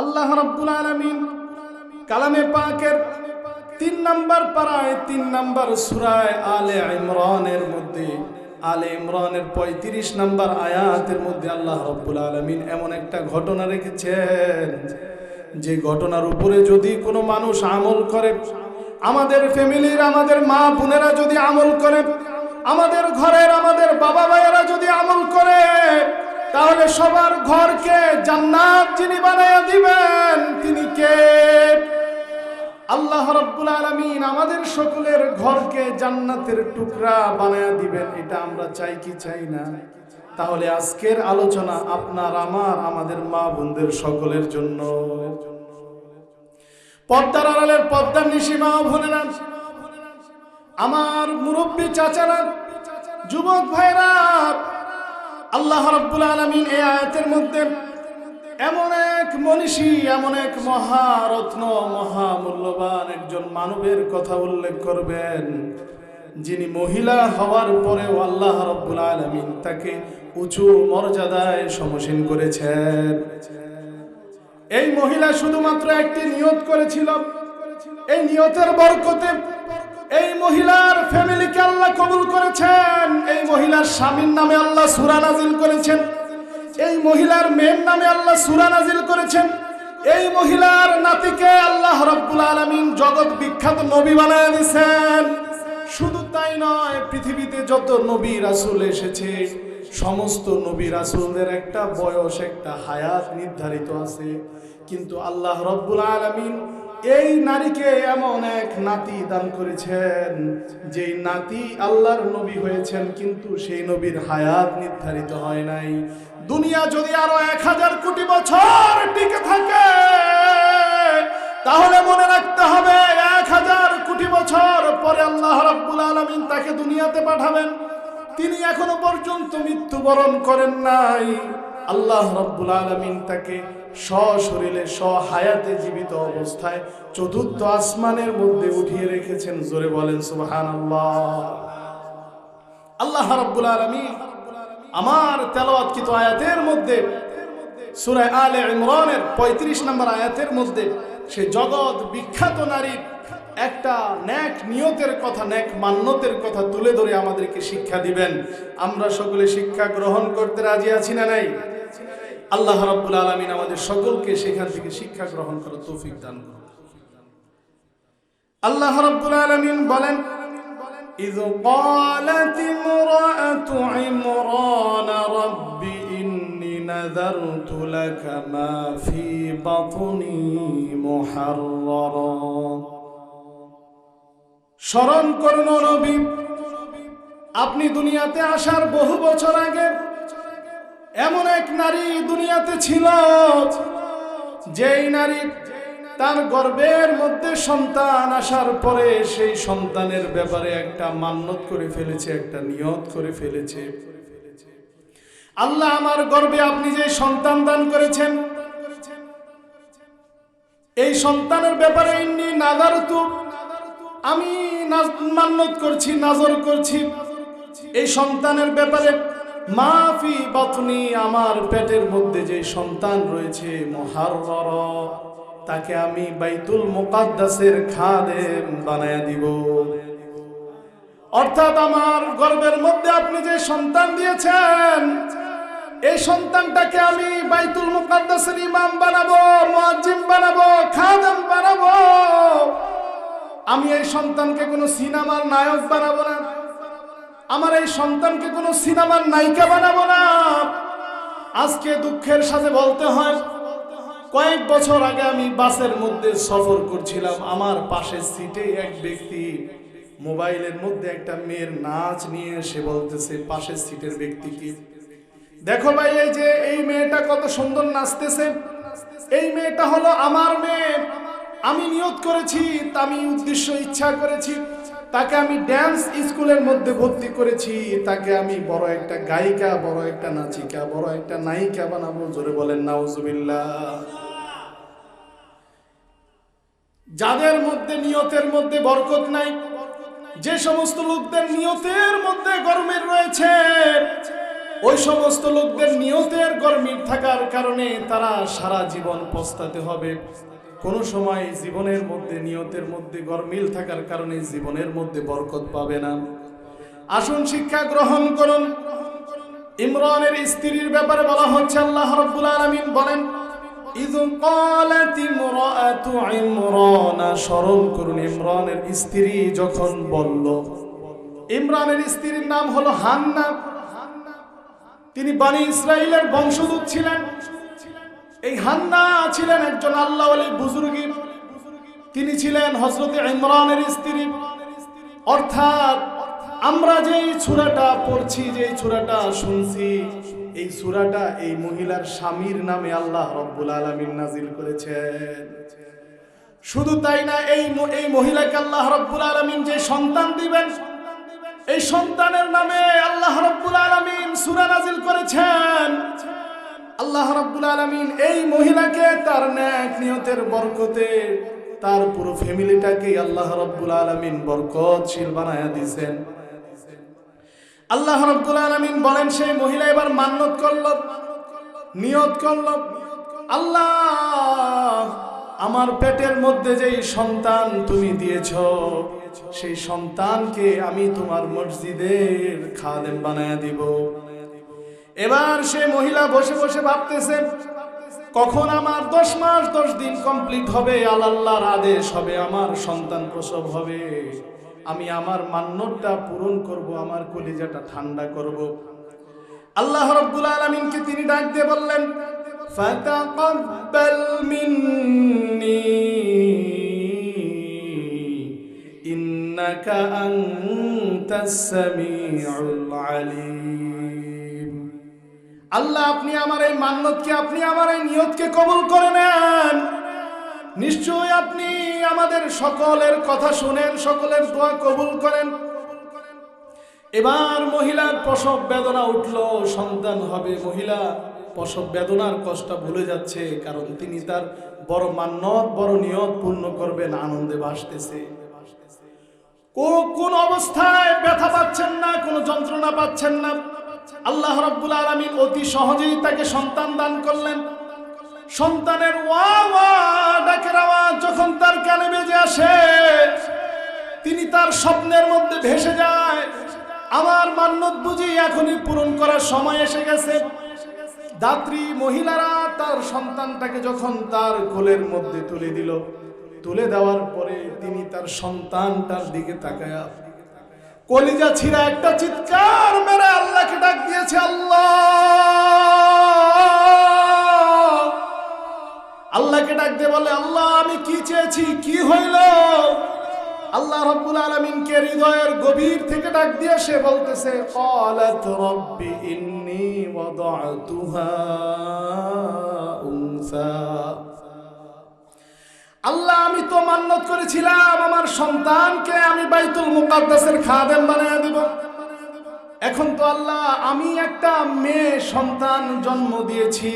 আল্লাহ রাব্বুল আলামিন কালামে পাকের তিন নম্বর পাড়ায় তিন নম্বর সুরায় আলে ইমরানের মধ্যে, আলে ইমরানের পঁয়ত্রিশ নম্বর আয়াতের মধ্যে আল্লাহ রব্বুল আলমিন এমন একটা ঘটনা রেখেছেন। যে ঘটনার উপরে যদি কোনো মানুষ আমল করে, আমাদের ফ্যামিলির, আমাদের মা বোনেরা যদি আমল করে, আমাদের ঘরের, আমাদের বাবা ভাইয়েরা যদি আমল করে তাহলে সবার ঘরকে জান্নাত যিনি বানায় দিবেন, তিনি কে? আল্লাহ রব্বুল আলমিন আমাদের সকলের ঘরকে জান্নাতের টুকরা বানায় দিবেন, এটা আমরা চাই কি চাই না? তাহলে আজকের আলোচনা আপনার, আমার, আমাদের মা বোনদের সকলের জন্য। পর্দার আড়ালের পর্দার নিশি মা বোনেরা, আমার মুরব্বী চাচারা, যুবক ভাইরা আল্লাহ রব্বুল আলমিন এই আয়াতের মধ্যে এমন এক মনীষী, এমন এক মহারত্ন, মহামূল্যবান একজন মানবের কথা উল্লেখ করবেন। যিনি মহিলা হওয়ার পরেও আল্লাহ রব্বুল আলমিন তাকে উঁচু মর্যাদায় সমসীন করেছেন। এই মহিলা শুধুমাত্র একটি নিয়ত করেছিল। এই নিয়তের বরকতে এই মহিলার ফ্যামিলিকে আল্লাহ কবুল করেছেন। এই মহিলার স্বামীর নামে আল্লাহ সুরা নাজিল করেছেন। এই মহিলার মেয়ের নামে আল্লাহ সুরা নাজিল করেছেন। এই মহিলার নাতিকে আল্লাহ রব্বুল আলমিন জগৎ বিখ্যাত নবী বানায় দিয়েছেন। শুধু তাই নয়, পৃথিবীতে যত নবী রাসূল এসেছে, সমস্ত নবী রাসূলদের একটা বয়স, একটা হায়াত নির্ধারিত আছে। কিন্তু আল্লাহ রব্বুল আলমিন এই নারীকে এমন এক নাতি দান করেছেন, যেই নাতি আল্লাহর নবী হয়েছেন, কিন্তু সেই নবীর হায়াত নির্ধারিত হয় নাই। দুনিয়া যদি আরও এক হাজার কোটি বছর টিকে থাকে, তাহলে মনে রাখতে হবে এক হাজার কোটি বছর পরে আল্লাহ রাব্বুল আলমিন তাকে দুনিয়াতে পাঠাবেন। তিনি এখনও পর্যন্ত মৃত্যুবরণ করেন নাই। আল্লাহ রব্বুল আলমিন তাকে সশরীরে, সহায়াতে জীবিত অবস্থায় চতুর্থ আসমানের মধ্যে উঠিয়ে রেখেছেন। জোরে বলেন সুবহান আল্লাহ রব্বুল আলমিন আমার তেলাওয়াতকৃত আয়াতের মধ্যে সুরায় আলে ইমরানের পঁয়ত্রিশ নম্বর আয়াতের মধ্যে, সে জগৎ বিখ্যাত নারীর একটা ন্যাক নিয়তের কথা, ন্যাক মান্যতের কথা তুলে ধরে আমাদেরকে শিক্ষা দিবেন। আমরা সকলে শিক্ষা গ্রহণ করতে রাজি আছি না নাই? আল্লাহ রাব্বুল আলামিন আমাদের সকলকে সেখান থেকে শিক্ষা গ্রহণ করার তৌফিক দান করুন আল্লাহ রাব্বুল আলামিন বলেন إذ قالت امرأة عمران رب إني نذرت لك ما في بطني محررا স্মরণ করুন নবী আপনি দুনিয়াতে আসার বহু বছর আগে এমন এক নারী দুনিয়াতে ছিল যেই নারী তার গর্বের মধ্যে সন্তান আসার পরে সেই সন্তানের ব্যাপারে একটা মান্যত করে ফেলেছে, একটা নিয়ত করে ফেলেছে। আল্লাহ আমার গর্বে আপনি যে সন্তান দান করেছেন, এই সন্তানের ব্যাপারে ইন্নি নাদারতু আমি মান্যত করছি, নাজর করছি। এই সন্তানের ব্যাপারে মাফি বাতনি আমার পেটের মধ্যে যে সন্তান রয়েছে মহারর তাকে আমি বাইতুল মুকাদ্দাসের খাদেম বানায়া দিব। অর্থাৎ আমার গর্বের মধ্যে আপনি যে সন্তান দিয়েছেন, এই সন্তানটাকে আমি বাইতুল মুকাদ্দাসের ইমাম বানাবো, মুয়াজ্জিম বানাবো, খাদেম বানাবো। আমি এই সন্তানকে কোনো সিনেমার নায়ক বানাবো না। আমার এই সন্তানকে কোনো সিনেমার নায়িকা বানাবো না। আজকে দুঃখের সাথে বলতে হয়, কয়েক বছর আগে আমি বাসের মধ্যে সফর করছিলাম। আমার পাশের সিটে এক ব্যক্তি মোবাইলের মধ্যে একটা মেয়ের নাচ নিয়ে সে বলতেছে, পাশের সিটের ব্যক্তিকে দেখো ভাই, এই যে এই মেয়েটা কত সুন্দর নাচতেছে। এই মেয়েটা হলো আমার মেয়ে। আমি নিয়ত করেছি আমি উদ্দেশ্য ইচ্ছা করেছি। তাকে আমি ড্যান্স স্কুলের মধ্যে ভর্তি করেছি। তাকে আমি বড় একটা গায়িকা, বড় একটা নাচিকা, বড় একটা নায়িকা বানাবো, জোরে বলেন, নাউজুবিল্লাহ। যাদের মধ্যে নিয়তের মধ্যে বরকত নাই, যে সমস্ত লোকদের নিয়তের মধ্যে গরমের রয়েছে, ওই সমস্ত লোকদের নিয়তের গরমির থাকার কারণে তারা সারা জীবন পস্তাতে হবে। কোন সময় জীবনের মধ্যে, নিয়তের মধ্যে গরমিল থাকার কারণে জীবনের মধ্যে বরকত পাবে না। আসুন শিক্ষা গ্রহণ করুন। ইমরানের স্ত্রীর ব্যাপারে বলা হচ্ছে, আল্লাহ রাব্বুল আলামিন বলেন স্মরণ করুন, ইমরানের স্ত্রী যখন বলল, ইমরানের স্ত্রীর নাম হলো হান্না। তিনি বানি ইসরায়েলের বংশদূত ছিলেন। এই হান্না ছিলেন একজন আল্লাহ আলী বুজুর্গি। তিনি ছিলেন হজরত ইমরানের স্ত্রী। অর্থাৎ আমরা যেই ছুরাটা পড়ছি, যেই ছুরাটা শুনছি, এই ছুরাটা এই মহিলার স্বামীর নামে আল্লাহ রব্বুল আলমিন নাজিল করেছেন। শুধু তাই না, এই এই মহিলাকে আল্লাহ রব্বুল আলমিন যে সন্তান দিবেন, এই সন্তানের নামে আল্লাহ রব্বুল আলমিন সুরা নাজিল করেছেন। আল্লাহ রব্বুল আলমিন এই মহিলাকে তার ন্যাক নিয়তের বরকতে তার পুরো ফ্যামিলিটাকে আল্লাহ রব্বুল আলমিন বরকতশীল বানায়া দিয়েছেন। আল্লাহ রব্বুল আলমিন বলেন, সেই মহিলা এবার মান্যত করল, নিয়ত করল। আল্লাহ, আমার পেটের মধ্যে যেই সন্তান তুমি দিয়েছ, সেই সন্তানকে আমি তোমার মসজিদের খাদেম বানায়া দিব। এবার সে মহিলা বসে বসে ভাবতেছে, কখন আমার দশ মাস, দশ দিন কমপ্লিট হবে আল আল্লাহর আদেশ হবে, আমার সন্তান প্রসব হবে। আমি আমার মান্যটা পূরণ করব, আমার কলিজাটা ঠান্ডা করব। আল্লাহ রব্বুল আলমিনকে তিনি ডাক দিয়ে বললেন আলিম। আল্লাহ, আপনি আমার এই মান্যতকে আপনি আমার এই নিয়তকে কবুল করে নেন। নিশ্চয়ই আপনি আমাদের সকলের কথা শুনেন, সকলের দোয়া কবুল করেন। এবার মহিলার প্রসব বেদনা উঠল, সন্তান হবে মহিলা। প্রসব বেদনার কষ্ট ভুলে যাচ্ছে, কারণ তিনি তার বড় মান্যত বড় নিয়ত পূর্ণ করবেন, আনন্দে ভাসতেছে। কো- কোন অবস্থায় ব্যথা পাচ্ছেন না, কোনো যন্ত্রণা পাচ্ছেন না। আল্লাহ রাব্বুল আলামিন অতি সহজেই তাকে সন্তান দান করলেন। সন্তানের ডাকের আওয়াজ যখন তার কানে বেজে আসে, তিনি তার স্বপ্নের মধ্যে ভেসে যায়। আমার মান্যত বুঝি এখনই পূরণ করার সময় এসে গেছে। দাত্রী মহিলারা তার সন্তানটাকে যখন তার কোলের মধ্যে তুলে দিল, তুলে দেওয়ার পরে তিনি তার সন্তানটার দিকে তাকায়া কলিজা ছিঁড়া একটা চিৎকার মেরে আল্লাহকে ডাক দিয়েছে আল্লাহ আল্লাহকে ডাক দিয়ে বলে আল্লাহ আমি কি চেয়েছি কি হইল আল্লাহ রব্বুল আলমিনকে হৃদয়ের গভীর থেকে ডাক দিয়ে সে বলতেছে قالت رب إني وضعتها أنثى আল্লাহ, আমি তো মান্যত করেছিলাম, আমার সন্তানকে আমি বাইতুল মুকাদ্দাসের খাদেম বানিয়ে দিব। এখন তো আল্লাহ, আমি একটা মেয়ে সন্তান জন্ম দিয়েছি।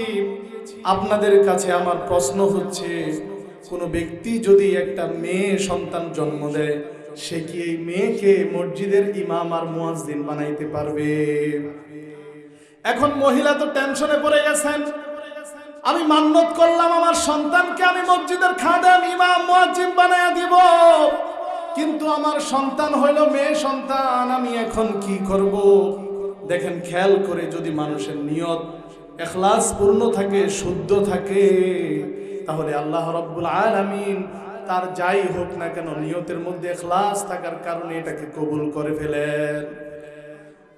আপনাদের কাছে আমার প্রশ্ন হচ্ছে, কোনো ব্যক্তি যদি একটা মেয়ে সন্তান জন্ম দেয়, সে কি এই মেয়েকে মসজিদের ইমাম আর মুয়াজ্জিন বানাইতে পারবে? এখন মহিলা তো টেনশনে পড়ে গেছেন। আমি মান্যত করলাম আমার সন্তানকে, আমি মসজিদের খাদেম ইমাম, মুয়াজ্জিন বানায়া দিব। কিন্তু আমার সন্তান হইল মেয়ে সন্তান, আমি এখন কি করব? দেখেন, খেয়াল করে যদি মানুষের নিয়ত এখলাস পূর্ণ থাকে, শুদ্ধ থাকে, তাহলে আল্লাহ রব্বুল আলামিন তার যাই হোক না কেন নিয়তের মধ্যে এখলাস থাকার কারণে এটাকে কবুল করে ফেলেন।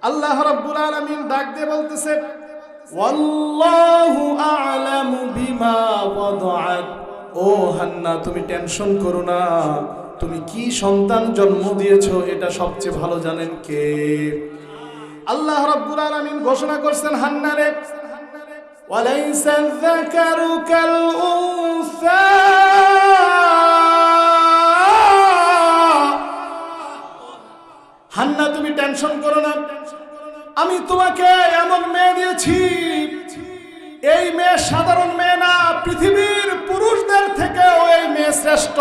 আল্লাহ রাব্বুল আলামিন ডাক দিয়ে বলতেছে ও হান্না, তুমি টেনশন করো না। তুমি কি সন্তান জন্ম দিয়েছ, এটা সবচেয়ে ভালো জানেন কে? আল্লাহ রাব্বুল আলামিন ঘোষণা করছেন হান্নারে ওয়ালাইসা যাকারু কাল উনসা হান্না, তুমি টেনশন করো না। আমি তোমাকে এমন মেয়ে দিয়েছি, এই মেয়ে সাধারণ মেয়ে না, পৃথিবীর পুরুষদের থেকেও এই মেয়ে শ্রেষ্ঠ।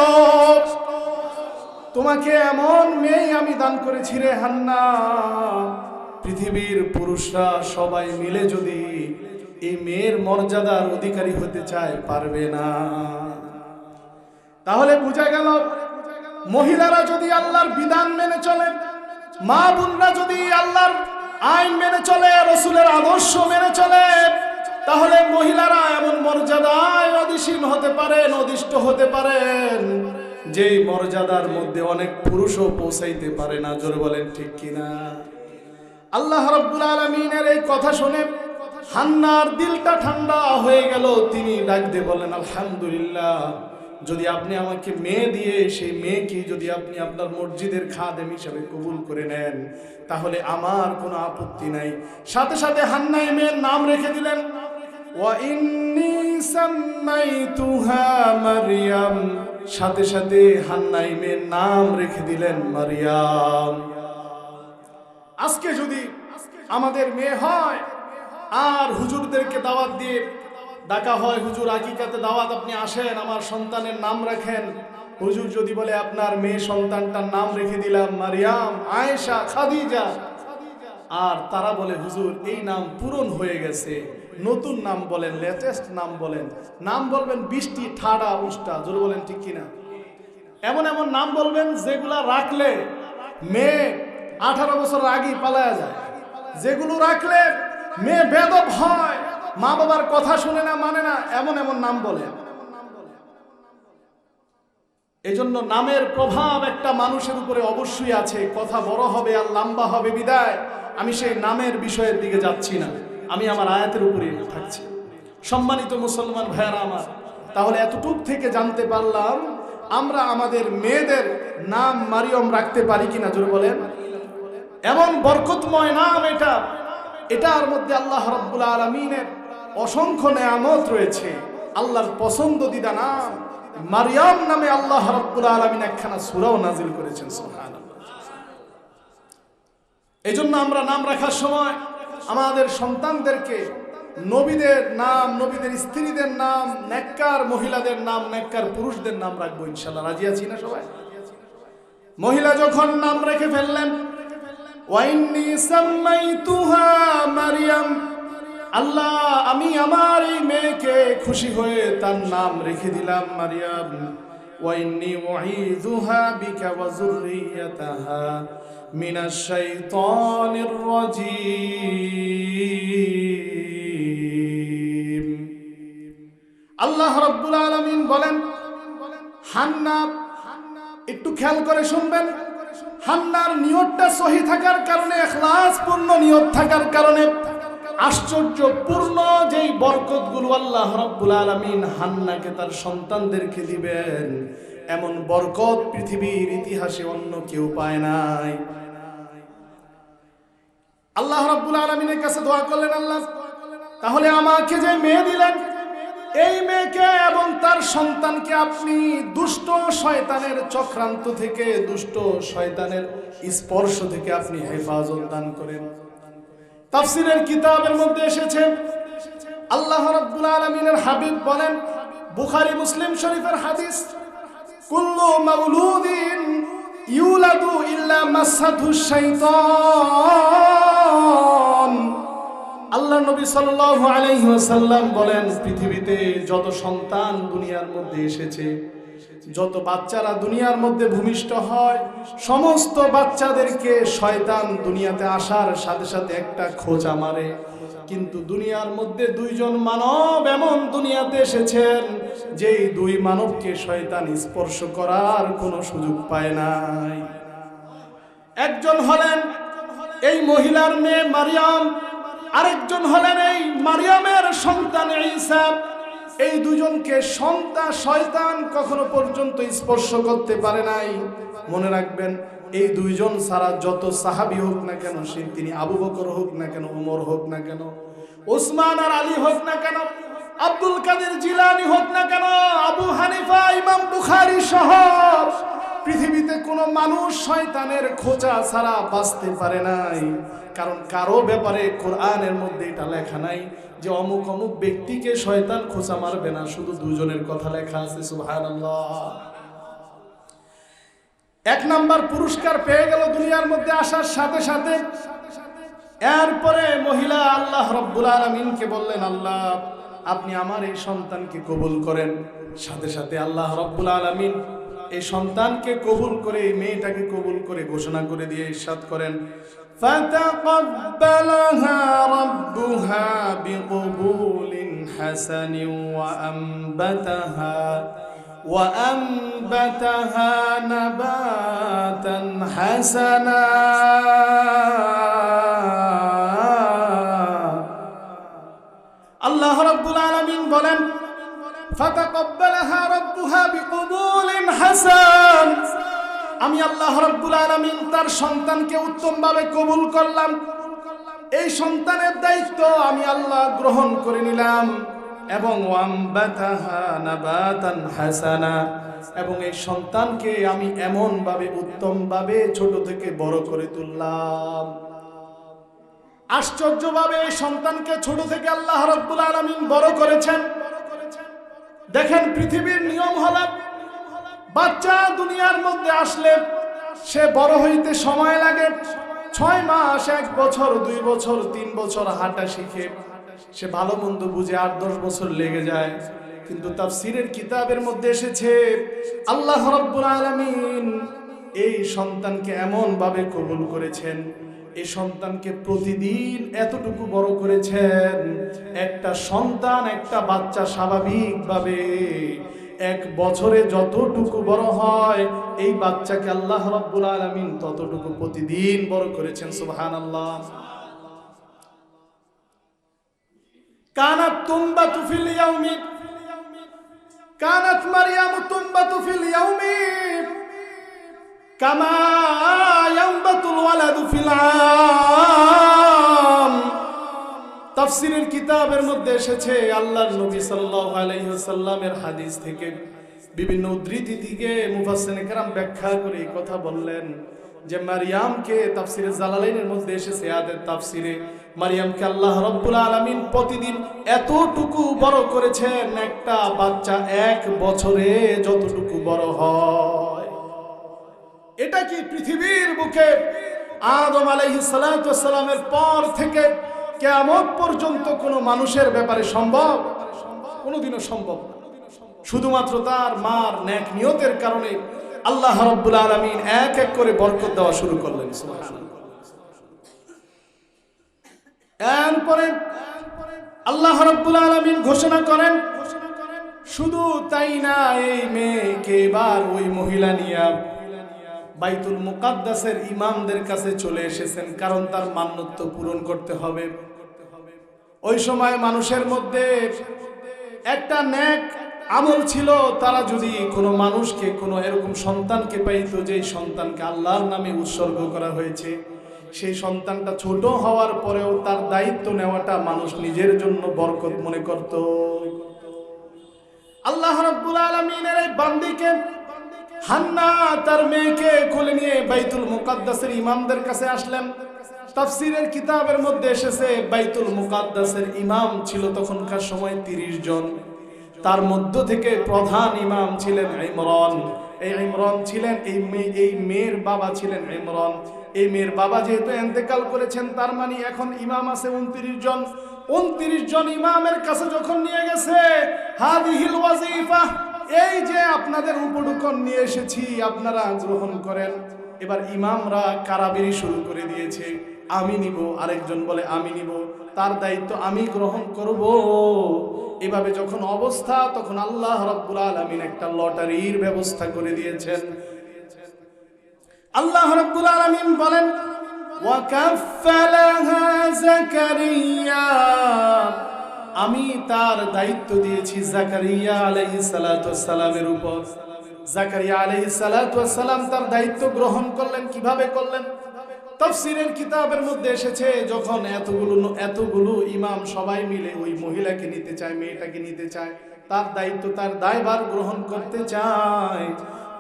তোমাকে এমন মেয়ে আমি দান করেছি রে হান্না। পৃথিবীর পুরুষরা সবাই মিলে যদি এই মেয়ের মর্যাদার অধিকারী হতে চায়, পারবে না। তাহলে বোঝা গেল, মহিলারা যদি আল্লাহর বিধান মেনে চলে মা বোনরা যদি আল্লাহর আইন মেনে চলে, রসুলের আদর্শ মেনে চলে। তাহলে মহিলারা এমন মর্যাদায় অধীসীন হতে পারেন অদিষ্ট হতে পারেন। যেই মর্যাদার মধ্যে অনেক পুরুষও পৌঁছাইতে পারে না, জোরে বলেন ঠিক কিনা? আল্লাহ রব্বুল আলমিনের এই কথা শুনে হান্নার দিলটা ঠান্ডা হয়ে গেল। তিনি ডাক দিয়ে বলেন আলহামদুলিল্লাহ। যদি আপনি আমাকে মেয়ে দিয়ে সেই মেয়েকে যদি আপনি আপনার মসজিদের খাদেম হিসাবে কবুল করে নেন, তাহলে আমার কোনো আপত্তি নাই। সাথে সাথে হান্নাই মেয়ের নাম রেখে দিলেন। সাথে সাথে হান্নাই মেয়ের নাম রেখে দিলেন মারিয়াম। আজকে যদি আমাদের মেয়ে হয়, আর হুজুরদেরকে দাওয়াত দিয়ে ডাকা হয়, হুজুর আকিকাতে দাওয়াত আপনি আসেন, আমার সন্তানের নাম রাখেন। হুজুর যদি বলে, আপনার মেয়ে সন্তানটার নাম রেখে দিলাম, মারিয়াম, আয়েশা, খাদিজা। আর তারা বলে, হুজুর, এই নাম পূরণ হয়ে গেছে। নতুন নাম বলেন, লেটেস্ট নাম বলেন। নাম বলবেন বৃষ্টি, ঠাডা, উষ্টা। জোর বলেন, ঠিক কিনা? এমন এমন নাম বলবেন যেগুলা রাখলে মেয়ে আঠারো বছর আগেই পালায়া যায়। যেগুলো রাখলে মেয়ে বেদব হয়। মা বাবার কথা শুনে না মানে না, এমন এমন নাম বলে। এজন্য নামের প্রভাব একটা মানুষের উপরে অবশ্যই আছে। কথা বড় হবে আর লম্বা হবে বিদায়। আমি সেই নামের বিষয়ের দিকে যাচ্ছি না। আমি আমার আয়াতের উপরে থাকছি। সম্মানিত মুসলমান ভাইয়ারা আমার, তাহলে এতটুক থেকে জানতে পারলাম, আমরা আমাদের মেয়েদের নাম মারিয়ম রাখতে পারি কিনা, জোরে বলেন। এমন বরকতময় নাম এটা। এটার মধ্যে আল্লাহ রব্বুল আলমিনের অসংখ্য নেয়ামত রয়েছে। আল্লাহর পছন্দ দিদা নাম মারিয়াম নামে আল্লাহ রব্বুল আলমিন একখানা সুরাও নাজিল করেছেন সোহান এই জন্য আমরা নাম রাখার সময় আমাদের সন্তানদেরকে নবীদের নাম, নবীদের স্ত্রীদের নাম, নেককার মহিলাদের নাম, নেককার পুরুষদের নাম রাখব ইনশাল্লাহ রাজি আছি না সবাই? মহিলা যখন নাম রেখে ফেললেন ওয়াইন্নি সাম্মাইতুহা মারিয়াম আল্লাহ, আমি আমার এই মেয়েকে খুশি হয়ে তার নাম রেখে দিলাম মারিয়াম আলামিন বলেন হান্না একটু খেয়াল করে শুনবেন, হান্নার নিয়তটা সহি থাকার কারণে এখলাস পূর্ণ নিয়ত থাকার কারণে আশ্চর্যপূর্ণ যেই বরকতগুলো আল্লাহ রব্বুল আলমিন হান্নাকে তার সন্তানদেরকে দিবেন, এমন বরকত পৃথিবীর ইতিহাসে অন্য কেউ পায় নাই। আল্লাহ রব্বুল আলমিনের কাছে দোয়া করলেন, আল্লাহ, তাহলে আমাকে যে মেয়ে দিলেন, এই মেয়েকে এবং তার সন্তানকে আপনি দুষ্ট শয়তানের চক্রান্ত থেকে, দুষ্ট শয়তানের স্পর্শ থেকে আপনি হেফাজত দান করেন। তাফসিরের কিতাবের মধ্যে এসেছে, আল্লাহ রাব্বুল আলামিনের হাবিব বলেন, বুখারী, মুসলিম শরীফের হাদিস, কুল্লু মাউলুদিন ইউলাদু ইল্লা মাসাদহু শাইতান। আল্লাহ নবী সাল্লাল্লাহু আলাইহি ওয়াসাল্লাম বলেন, পৃথিবীতে যত সন্তান দুনিয়ার মধ্যে এসেছে যত বাচ্চারা দুনিয়ার মধ্যে ভূমিষ্ঠ হয়, সমস্ত বাচ্চাদেরকে শয়তান দুনিয়াতে আসার সাথে সাথে একটা খোঁজা মারে। কিন্তু দুনিয়ার মধ্যে দুইজন মানব এমন দুনিয়াতে এসেছেন, যেই দুই মানবকে শয়তান স্পর্শ করার কোনো সুযোগ পায় নাই। একজন হলেন এই মহিলার মেয়ে মারিয়াম, আরেকজন হলেন এই মারিয়ামের সন্তান ঈসা। এই দুজনকে সন্তান শয়তান কখনো পর্যন্ত স্পর্শ করতে পারে নাই। মনে রাখবেন, এই দুইজন সারা যত সাহাবি হোক না কেন, সে তিনি আবু বকর হোক না কেন, উমর হোক না কেন ওসমান আর আলী হোক না কেন, আব্দুল কাদের জিলানি হোক না কেন, আবু হানিফা, ইমাম বুখারি সহ পৃথিবীতে কোনো মানুষ শয়তানের খোঁচা ছাড়া বাঁচতে পারে নাই। কারণ কারও ব্যাপারে কোরআনের মধ্যে এটা লেখা নাই যে অমুক অমুক ব্যক্তিকে শয়তান খোঁচা মারবে না, শুধু দুজনের কথা লেখা আছে এক নাম্বার পুরস্কার পেয়ে গেল দুনিয়ার মধ্যে আসার সাথে সাথে। এরপরে মহিলা আল্লাহ রব্বুল আলমিনকে বললেন, আল্লাহ, আপনি আমার এই সন্তানকে কবুল করেন। সাথে সাথে আল্লাহ রব্বুল আলমিন এই সন্তানকে কবুল করে, এই মেয়েটাকে কবুল করে ঘোষণা করে দিয়ে ইরশাদ করেন। فتقبلها ربها بقبول حسن وأنبتها وأنبتها نباتا حسنا. الله رب العالمين بولن فتقبلها ربها بقبول حسن. আমি আল্লাহ রাব্বুল আলামিন তার সন্তানকে উত্তমভাবে কবুল করলাম। এই সন্তানের দায়িত্ব আমি আল্লাহ গ্রহণ করে নিলাম। এবং হাসানা। এবং এই সন্তানকে আমি এমন ভাবে উত্তম ছোট থেকে বড় করে তুললাম। আশ্চর্যভাবে এই সন্তানকে ছোট থেকে আল্লাহ রব্বুল আলমিন বড় করেছেন। দেখেন, পৃথিবীর নিয়ম হল বাচ্চা দুনিয়ার মধ্যে আসলে সে বড় হইতে সময় লাগে। ছয় মাস, এক বছর, দুই বছর, তিন বছর হাঁটা শিখে। সে ভালো মন্দ বুঝে আট, দশ বছর লেগে যায়। কিন্তু তাফসীরের কিতাবের মধ্যে এসেছে, আল্লাহ রব্বুল আলমিন এই সন্তানকে এমন ভাবে কবুল করেছেন এই সন্তানকে প্রতিদিন এতটুকু বড় করেছেন, একটা সন্তান, একটা বাচ্চা স্বাভাবিকভাবে এক বছরে যতটুকু বড় হয়, এই বাচ্চাকে আল্লাহ রাব্বুল আলামিন ততটুকু প্রতিদিন বড় করেছেন কানাত ফিল ইয়াউমি, কানাত আম তাফসিরের কিতাবের মধ্যে এসেছে আল্লাহর নবী সাল্লাল্লাহু আলাইহি ওয়াসাল্লামের হাদিস থেকে। বিভিন্ন উদ্ধৃতি থেকে মুফাসসিরে کرام ব্যাখ্যা করে এই কথা বললেন যে, মারিয়ামকে তাফসিরে জালালাইনের মধ্যে এসেছে আদের তাফসিরে। মারিয়ামকে আল্লাহ রাব্বুল আলামিন প্রতিদিন এতটুকু বড় করেছেন, একটা বাচ্চা এক বছরে যতটুকু বড় হয়। এটা কি পৃথিবীর বুকে? আদম আলাইহিস সালামের পর থেকে কেয়ামত পর্যন্ত কোনো মানুষের ব্যাপারে সম্ভব? কোনোদিনও সম্ভব শুধুমাত্র তার মার ন্যাক নিয়তের কারণে আল্লাহ রব্বুল আলমিন এক এক করে বরকত দেওয়া শুরু করলেন এরপরে আল্লাহ রব্বুল আলমিন ঘোষণা করেন, শুধু তাই না, এই মেয়েকে এবার ওই মহিলা নিয়ে বাইতুল মুকাদ্দাসের ইমামদের কাছে চলে এসেছেন, কারণ তার মান্যত্ব পূরণ করতে হবে। ওই সময় মানুষের মধ্যে একটা ন্যাক আমল ছিল, তারা যদি কোনো মানুষকে, কোনো এরকম সন্তানকে পাইতো যে সন্তানকে আল্লাহর নামে উৎসর্গ করা হয়েছে, সেই সন্তানটা ছোট হওয়ার পরেও তার দায়িত্ব নেওয়াটা মানুষ নিজের জন্য বরকত মনে করত। আল্লাহ রাব্বুল আলামিনের এই বান্দিকে হান্না তার মেয়েকে কোলে নিয়ে বাইতুল মুকাদ্দাসের ইমামদের কাছে আসলেন। তাফসিরের কিতাবের মধ্যে এসেছে, বাইতুল মুকাদ্দাসের ইমাম ছিল তখনকার সময় তিরিশ জন। তার মধ্য থেকে প্রধান ইমাম ছিলেন ইমরান। এই ইমরান ছিলেন, এই মেয়ে, এই মেয়ের বাবা ছিলেন ইমরান। এই মেয়ের বাবা যেহেতু এন্তেকাল করেছেন, তার মানে এখন ইমাম আছে উনত্রিশ জন। উনত্রিশ জন ইমামের কাছে যখন নিয়ে গেছে, হাদিহিল ওয়াজিফা এই যে আপনাদের উপডুকন নিয়ে এসেছি, আপনারা গ্রহণ করেন। এবার ইমামরা কারাবিরি শুরু করে দিয়েছে। আমি নিব, আরেকজন বলে, আমি নিব। তার দায়িত্ব আমি গ্রহণ করব। এভাবে যখন অবস্থা, তখন আল্লাহ রাব্বুল আলামিন একটা লটারির ব্যবস্থা করে দিয়েছেন। আল্লাহ রাব্বুল আলামিন বলেন ওয়াকাফফালাহা জাকারিয়া আমি তার দায়িত্ব দিয়েছি জাকারিয়া আলাইহিস সালাতু সালামের উপর। জাকারিয়া আলাইহিস সালাতু সালাম তার দায়িত্ব গ্রহণ করলেন, কীভাবে করলেন? তাফসিরের কিতাবের মধ্যে এসেছে, যখন এতগুলো এতগুলো ইমাম সবাই মিলে ওই মহিলাকে নিতে চায়, মেয়েটাকে নিতে চায়, তার দায়িত্ব তার দায়ভার গ্রহণ করতে চায়,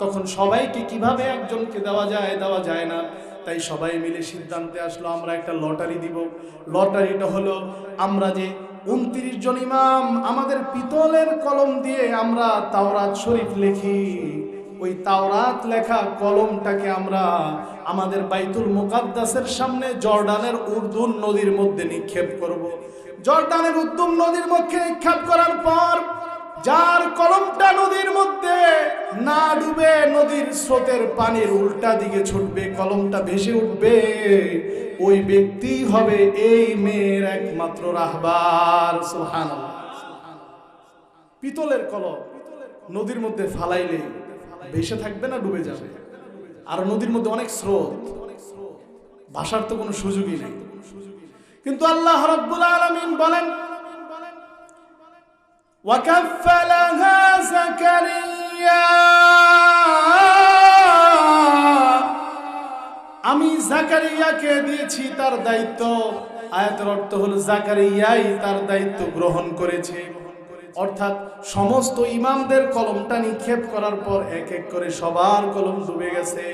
তখন সবাইকে কীভাবে একজনকে দেওয়া যায় দেওয়া যায় না। তাই সবাই মিলে সিদ্ধান্তে আসলো, আমরা একটা লটারি দিব। লটারিটা হলো, আমরা যে উনত্রিশ জন ইমাম আমাদের পিতলের কলম দিয়ে আমরা তাওরাত শরীফ লিখি ওই তাওরাত লেখা কলমটাকে আমরা আমাদের বাইতুল মুকাদ্দাসের সামনে জর্ডানের উর্দুন নদীর মধ্যে নিক্ষেপ করব। জর্ডানের উদ্যম নদীর মধ্যে নিক্ষেপ করার পর যার কলমটা নদীর মধ্যে না ডুবে নদীর স্রোতের পানির উল্টা দিকে ছুটবে, কলমটা ভেসে উঠবে ওই ব্যক্তি হবে এই মেয়ের একমাত্র রাহবার সুবহানাল্লাহ পিতলের কলম নদীর মধ্যে ফালাইলে ভেসে থাকবে না ডুবে যাবে আর নদীর মধ্যে অনেক স্রোত ভাষার তো কোনো সুযোগই নেই কিন্তু আল্লাহ রাব্বুল আলামিন বলেন وكفلها زكريا আমি জাকারিয়াকে দিয়েছি তার দায়িত্ব। আয়াতের অর্থ হলো জাকারিয়াই তার দায়িত্ব গ্রহণ করেছে। অর্থাৎ সমস্ত ইমামদের কলমটা নিক্ষেপ করার পর এক এক করে সবার কলম ডুবে গেছে।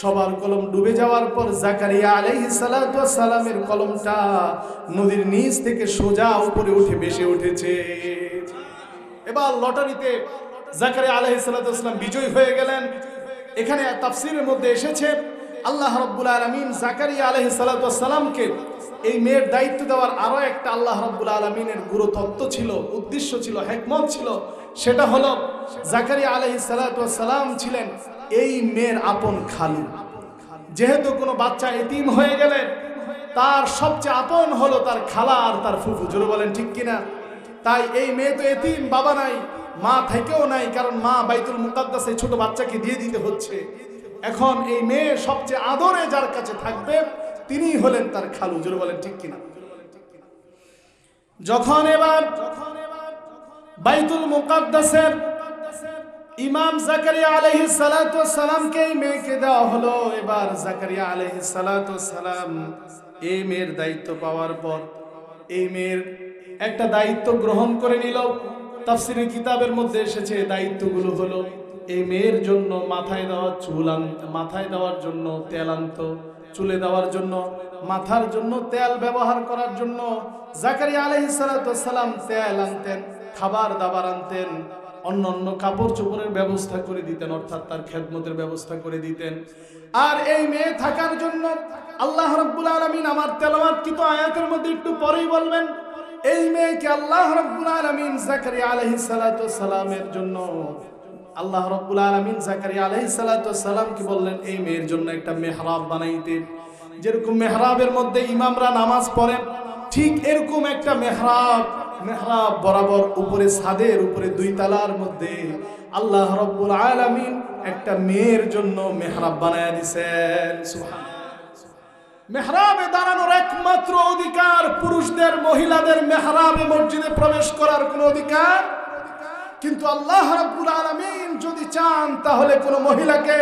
সবার কলম ডুবে যাওয়ার পর জাকারিয়া আলাইহিস সালাতু সালামের কলমটা নদীর নিচ থেকে সোজা উপরে উঠে ভেসে উঠেছে। এবার লটারিতে জাকারিয়া ওয়াস সালাম বিজয় হয়ে গেলেন। এখানে তাফসীরের মধ্যে এসেছে আল্লাহ রাব্বুল আলামিন জাকারিয়া আলাইহিস সালাতু ওয়াস সালামকে এই মেয়ের দায়িত্ব দেওয়ার আরও একটা আল্লাহ রাব্বুল আলামিনের গুরু তত্ত্ব ছিল, উদ্দেশ্য ছিল, হেকমত ছিল, সেটা হলো জাকারিয়া আলাইহিস সালাতু ওয়াস সালাম ছিলেন এই মেয়ের আপন খালু। যেহেতু কোনো বাচ্চা এতিম হয়ে গেলে তার সবচেয়ে আপন হলো তার খালা আর তার ফুফু, জোরে বলেন ঠিক কিনা? তাই এই মেয়ে তো এতিম, বাবা নাই, মা থেকেও নাই, কারণ মা বাইতুল মুকাদ্দাসে ছোট বাচ্চাকে দিয়ে দিতে হচ্ছে। এখন এই মেয়ে সবচেয়ে আদরে যার কাছে থাকবে তিনি হলেন তার খালু। জোরে বলেন, ঠিক কিনা? যখন এবার বাইতুল মুকাদ্দাসের ইমাম জাকারিয়া আলাইহিস সালাতু সালামকে এই মেয়েকে দেওয়া হলো, এবার জাকারিয়া আলাইহিস সালাতু সালাম এই মেয়ের দায়িত্ব পাওয়ার পর এই মেয়ের একটা দায়িত্ব গ্রহণ করে নিল। তাফসিরের কিতাবের মধ্যে এসেছে, দায়িত্বগুলো হলো এই মেয়ের জন্য মাথায় দেওয়া চুল আনত মাথায় দেওয়ার জন্য তেল আনতো, চুলে দেওয়ার জন্য, মাথার জন্য তেল ব্যবহার করার জন্য জাকারিয়া আলাইহিস সালাতু তেল আনতেন, খাবার দাবার আনতেন অন্য অন্য কাপড় চোপড়ের ব্যবস্থা করে দিতেন, অর্থাৎ তার খেদমতের ব্যবস্থা করে দিতেন। আর এই মেয়ে থাকার জন্য আল্লাহ রাব্বুল আলামিন আমার তেলাওয়াতকৃত আয়াতের মধ্যে একটু পরেই বলবেন, এই মেয়েকে আল্লাহ রাব্বুল আলামিন জাকারিয়া সালামের জন্য আল্লাহ রাব্বুল আলামিন জাকারিয়া আলাইহিস সালাতু সালামকে বললেন, এই মেয়ের জন্য একটা মেহরাব বানাইতে। যেরকম মেহরাবের মধ্যে ইমামরা নামাজ পড়েন ঠিক এরকম একটা মেহরাব মেহরাব বরাবর উপরে ছাদের উপরে দুই তালার মধ্যে আল্লাহ রব্বুল আলামিন একটা মেয়ের জন্য মেহরাব বানায় দিছেন। মেহরাবে দাঁড়ানোর একমাত্র অধিকার পুরুষদের, মহিলাদের মেহরাবে মসজিদে প্রবেশ করার কোনো অধিকার কিন্তু আল্লাহ রাব্বুল আলামিন যদি চান, তাহলে কোনো মহিলাকে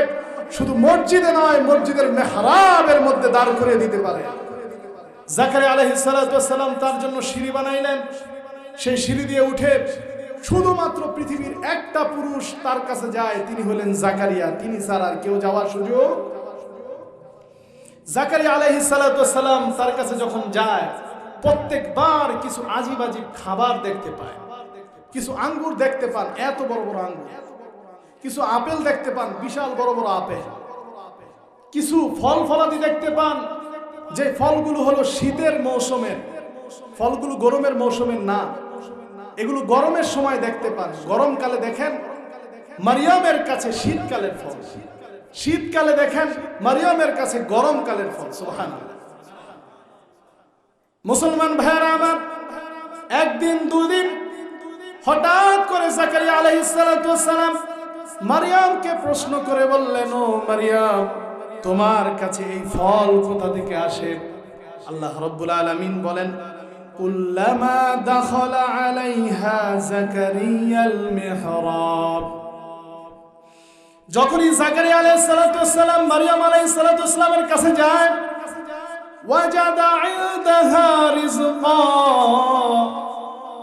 শুধু মসজিদে নয়, মসজিদের মেহরাবের মধ্যে দাঁড় করে দিতে পারে। জাকারিয়া আলাইহিস সালাম তার জন্য সিঁড়ি বানাইলেন। সেই সিঁড়ি দিয়ে উঠে শুধুমাত্র পৃথিবীর একটা পুরুষ তার কাছে যায়, তিনি হলেন জাকারিয়া। তিনি ছাড়া কেউ যাওয়ার সুযোগ জাকারিয়া ওয়াস সালাম তার কাছে যখন যায়, প্রত্যেকবার কিছু আজিব আজিব খাবার দেখতে পায়। কিছু আঙ্গুর দেখতে পান, এত বড় বড় আঙ্গুর। কিছু আপেল দেখতে পান, বিশাল বড় বড় আপেল। কিছু ফল ফলাদি দেখতে পান, যে ফলগুলো হলো শীতের মৌসুমের। ফলগুলো গরমের মৌসুমের না। এগুলো গরমের সময় দেখতে পান। গরমকালে দেখেন, মারিয়ামের কাছে শীতকালের ফল। শীতকালে দেখেন, মারিয়ামের কাছে গরমকালের ফল। সোহান মুসলমান ভাইয়ারা আমার, একদিন, দুদিন হঠাৎ করে জাকারিয়া আলাইহিস সালাতু সালাম মারিয়ামকে প্রশ্ন করে বললেন, ও মারিয়াম, তোমার কাছে এই ফল কোথা থেকে আসে? আল্লাহ রব্বুল আলামিন বলেন ওয়াস কাছে যায়, ওয়াজাদা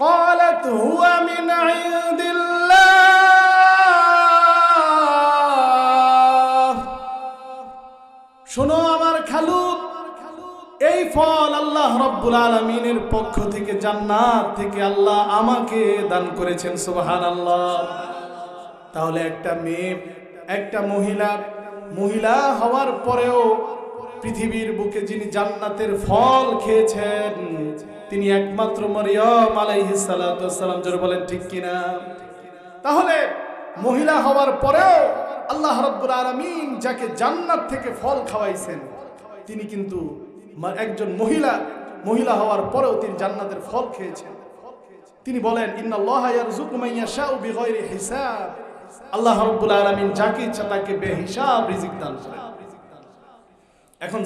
قالت هو من عند الله শোনো আমার খালু এই ফল আল্লাহ রব্বুল আলমিনের পক্ষ থেকে জান্নাত থেকে আল্লাহ আমাকে দান করেছেন সুবাহান আল্লাহ তাহলে একটা মেয়ে একটা মহিলা মহিলা হওয়ার পরেও পৃথিবীর বুকে যিনি জান্নাতের ফল খেয়েছেন তিনি একমাত্র মরিয়ম আলাইহিস সালাতু সালাম বলেন, ঠিক কিনা? তাহলে মহিলা হওয়ার পরেও আল্লাহ রব্বুল আলমিন যাকে জান্নাত থেকে ফল খাওয়াইছেন, তিনি কিন্তু একজন মহিলা মহিলা হওয়ার পরেও তিনি জান্নাতের ফল খেয়েছেন। তিনি বলেন হিসাব। আল্লাহ রব্বুল যাকে ইচ্ছা তাকে বেহিসাব রিজিক দান করেন। এখন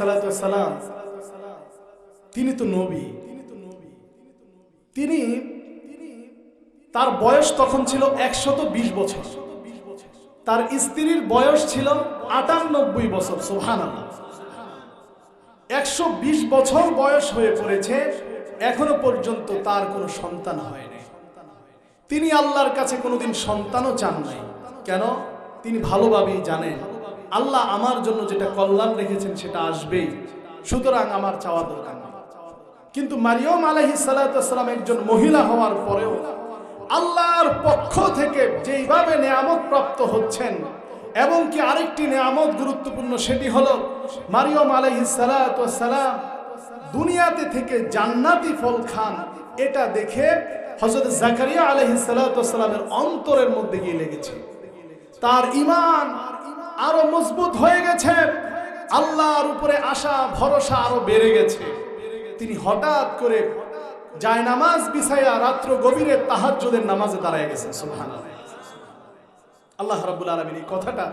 সালাতু ওয়াস সালাম তিনি তো নবী। তিনি তার বয়স তখন ছিল একশত বিশ বছর। তার স্ত্রীর বয়স ছিল আটানব্বই বছর সোহান একশো বিশ বছর বয়স হয়ে পড়েছে, এখনও পর্যন্ত তার কোনো সন্তান হয়নি। তিনি আল্লাহর কাছে কোনোদিন সন্তানও চান নাই। কেন? তিনি ভালোভাবেই জানেন, আল্লাহ আমার জন্য যেটা কল্যাণ রেখেছেন সেটা আসবেই। সুতরাং আমার চাওয়া দরকার। কিন্তু মারিয়ম আলহি সালাম একজন মহিলা হওয়ার পরেও আল্লাহর পক্ষ থেকে যেইভাবে নিয়ামত প্রাপ্ত হচ্ছেন এবং কি আরেকটি নিয়ামত গুরুত্বপূর্ণ সেটি হলো মারিয়ম আলহি সালাম দুনিয়াতে থেকে জান্নাতি ফল খান। এটা দেখে হজরত জাকারিয়া আলহি সালামের অন্তরের মধ্যে গিয়ে লেগেছে। তার ইমান আরও মজবুত হয়ে গেছে। আল্লাহর উপরে আশা, ভরসা আরও বেড়ে গেছে। তিনি হঠাৎ করে যায় নামাজ বিছাইয়া রাত্র গভীরে তাহাজ্জুদের নামাজে দাঁড়ায় গেছেন, সুবহানাল্লাহ। আল্লাহ রাব্বুল আলামিন এই কথাটা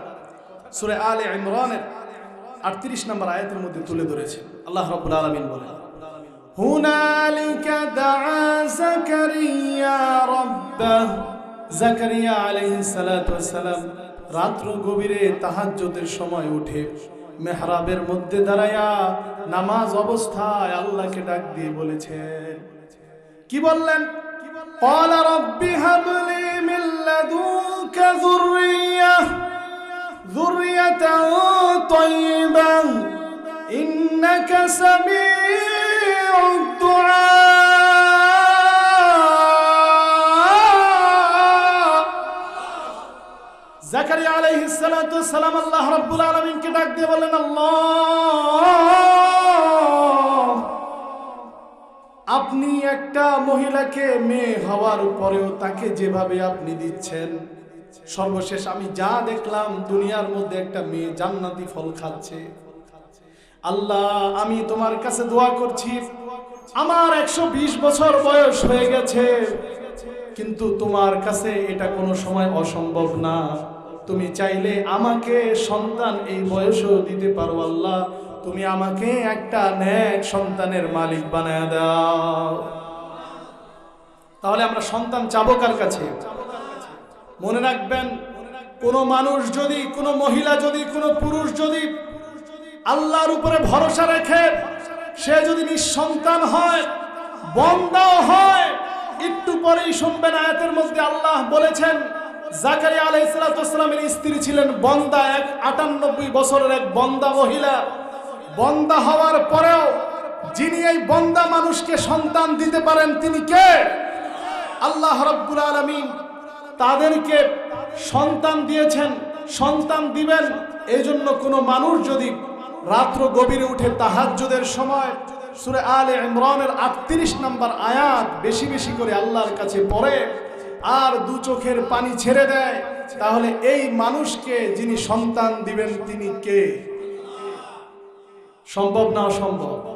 সূরা আলে ইমরানের 38 নম্বর আয়াতের মধ্যে তুলে ধরেছেন আল্লাহ রাব্বুল আলামিন রাব্বাহ। জাকারিয়া আলাইহিস সালাতু ওয়াস সালাম রাত্র গভীরে তাহাজ্জুদের সময় উঠে মেহরাবের মধ্যে দাঁড়ায়া নামাজ অবস্থায় আল্লাহকে ডাক দিয়ে বলেছেন কি বললেন قال رب هب لي من لدنك ذرية ذرية طيبة إنك سميع الدعاء জাকারিয়া আলাইহিস সালাতু সালাম আল্লাহ রাব্বুল আলামিনকে ডাক দিয়ে বলেন আল্লাহ, আপনি একটা মহিলাকে মেয়ে হওয়ার পরেও তাকে যেভাবে আপনি দিচ্ছেন, সর্বশেষ আমি যা দেখলাম দুনিয়ার মধ্যে একটা মেয়ে জান্নাতি ফল খাচ্ছে। আল্লাহ, আমি তোমার কাছে দোয়া করছি। আমার একশো বিশ বছর বয়স হয়ে গেছে, কিন্তু তোমার কাছে এটা কোনো সময় অসম্ভব না। তুমি চাইলে আমাকে সন্তান এই বয়সেও দিতে পারো আল্লাহ। তুমি আমাকে একটা ন্যাক সন্তানের মালিক বানায় দাও। তাহলে আমরা সন্তান চাবো কার কাছে? মনে রাখবেন, কোন মানুষ যদি, কোন মহিলা যদি, কোন পুরুষ যদি আল্লাহর উপরে ভরসা রেখে সে যদি নিঃসন্তান হয়, বন্দাও হয়, একটু পরেই শুনবেন আয়াতের মধ্যে আল্লাহ বলেছেন জাকারিয়া আলাইসালামের স্ত্রী ছিলেন বন্দা এক, আটানব্বই বছরের এক বন্দা মহিলা। বন্দা হওয়ার পরেও যিনি এই বন্দা মানুষকে সন্তান দিতে পারেন, তিনি কে? আল্লাহ রব্বুল আলমিন তাদেরকে সন্তান দিয়েছেন, সন্তান দিবেন। এই জন্য কোনো মানুষ যদি রাত্র গভীরে উঠে তাহাজ্জুদের সময় সুরে আলে ইমরানের আটত্রিশ নম্বর আয়াত বেশি বেশি করে আল্লাহর কাছে পড়ে আর দু চোখের পানি ছেড়ে দেয়, তাহলে এই মানুষকে যিনি সন্তান দিবেন তিনি কে? সম্ভব না অসম্ভব?